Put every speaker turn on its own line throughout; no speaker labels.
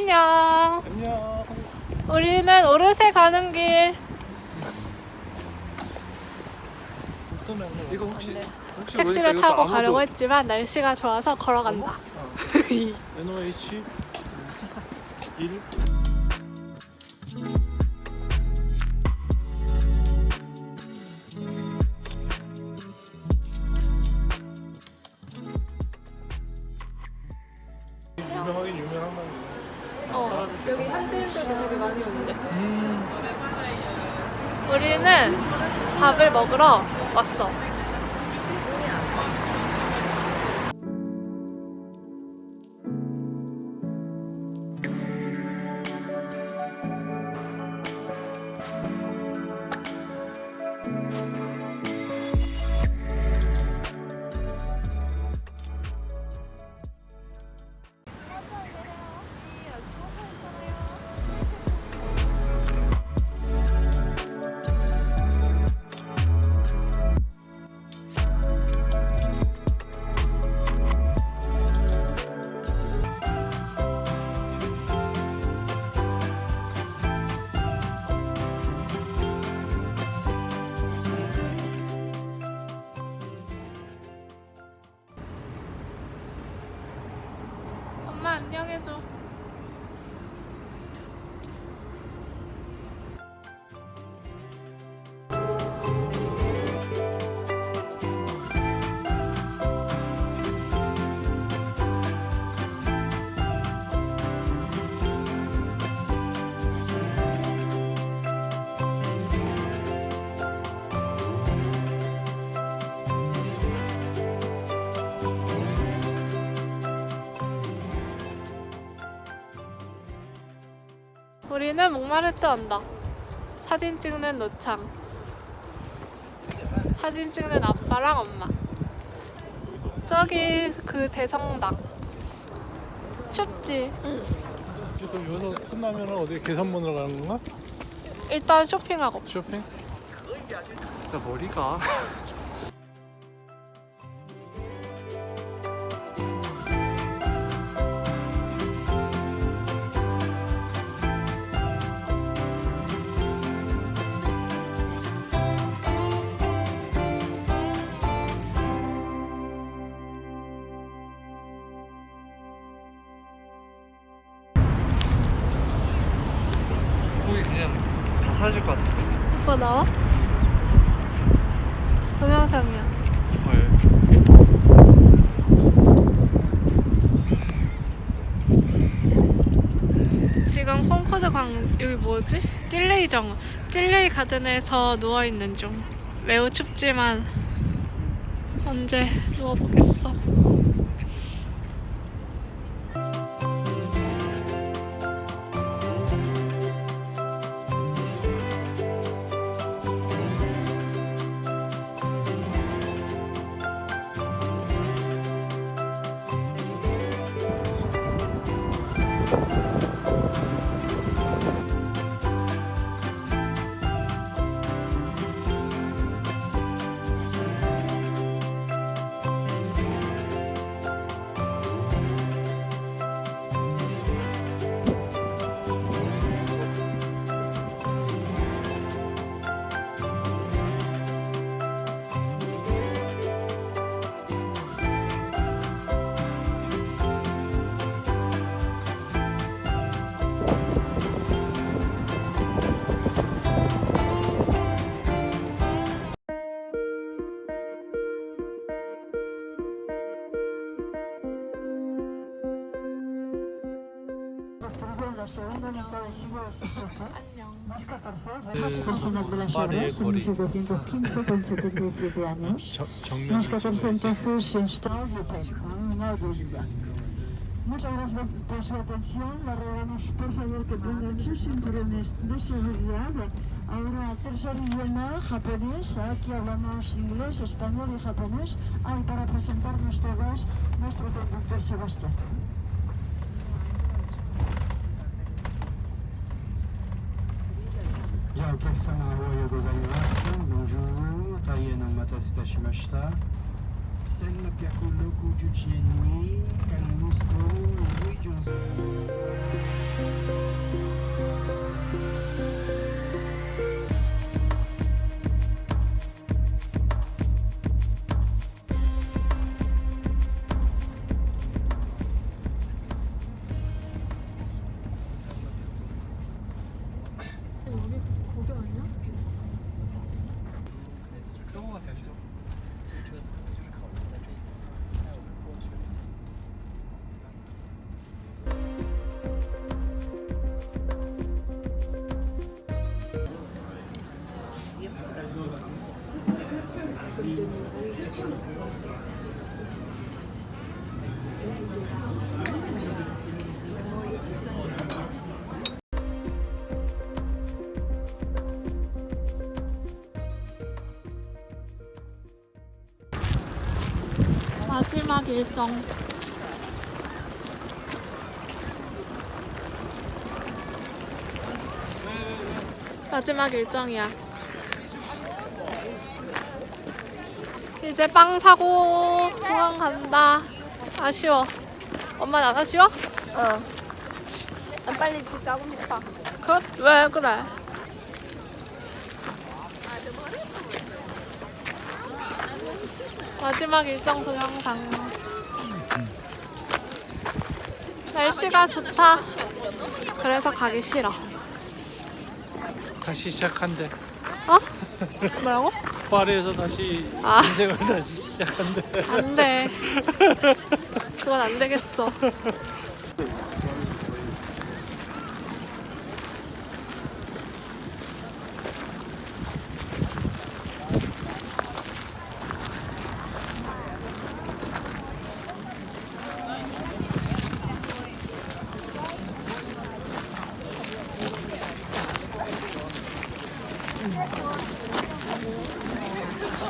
안녕.
안녕.
우리는 오르세 가는 길.
이거 혹시
네.
혹시
택시를 타고
아마도
가려고 했지만 날씨가 좋아서 걸어간다.
NOH 1
우리는 밥을 먹으러 왔어. 안녕해줘. 우리는 목마르트 온다. 사진 찍는 노창. 사진 찍는 아빠랑 엄마. 저기 그 대성당. 춥지?
그럼 여기서 끝나면 어디 계산문으로 가는 건가?
일단 쇼핑하고.
쇼핑? 나 머리가 사라질 것 같은데
오빠 나와? 동영상이야.
헐
지금 콩코드 광 여기 뭐지? 딜레이 정 딜레이 가든에서 누워 있는 중. 매우 춥지만 언제 누워 보겠어.
1515 con 77 años. Mieszka też w Szynsztaunie, Muchas gracias por su atención. Le rogamos, por favor, que pongan sus cinturones de seguridad. Ahora, tercer idioma japonés. Aquí hablamos inglés, español y japonés. Hay para presentar nuestro gas, nuestro conductor Sebastián.
Ya Białkach samałego zajrasta, bonjour, tajeno matasi maszta. Senna piakoloku dziucienni, kanimusko, ujdzią z... 车子可能就是考虑在这一方面带我们
过去了。 일정. 마지막 일정이야. 이제 빵 사고 공항 간다. 아쉬워. 엄마는 안 아쉬워?
어. 난 빨리 집 가고 싶어.
그렇, 왜 그래? 마지막 일정 동영상. 날씨가 좋다. 그래서 가기 싫어.
다시 시작한대.
어? 뭐라고?
파리에서 다시
아.
인생을 다시 시작한대.
안 돼. 그건 안 되겠어.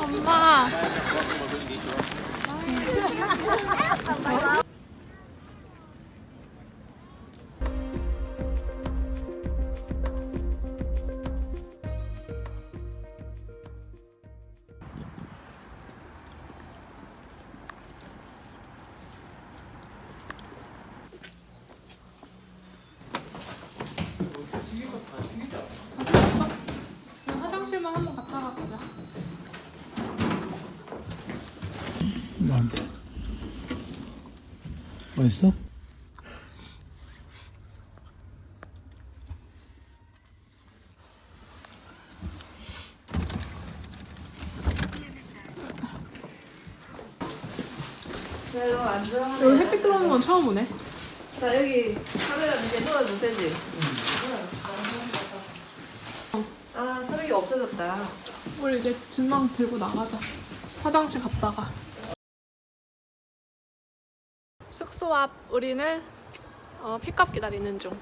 엄마.
나한테. 맛있어?
여기 햇빛 들어오는 건 처음 오네.
자 여기 카메라 이제 넣어도 되지? 아 쓰레기 없어졌다.
우리 이제 진망 들고 나가자. 화장실 갔다가. 숙소 앞 우리는 어, 픽업 기다리는 중.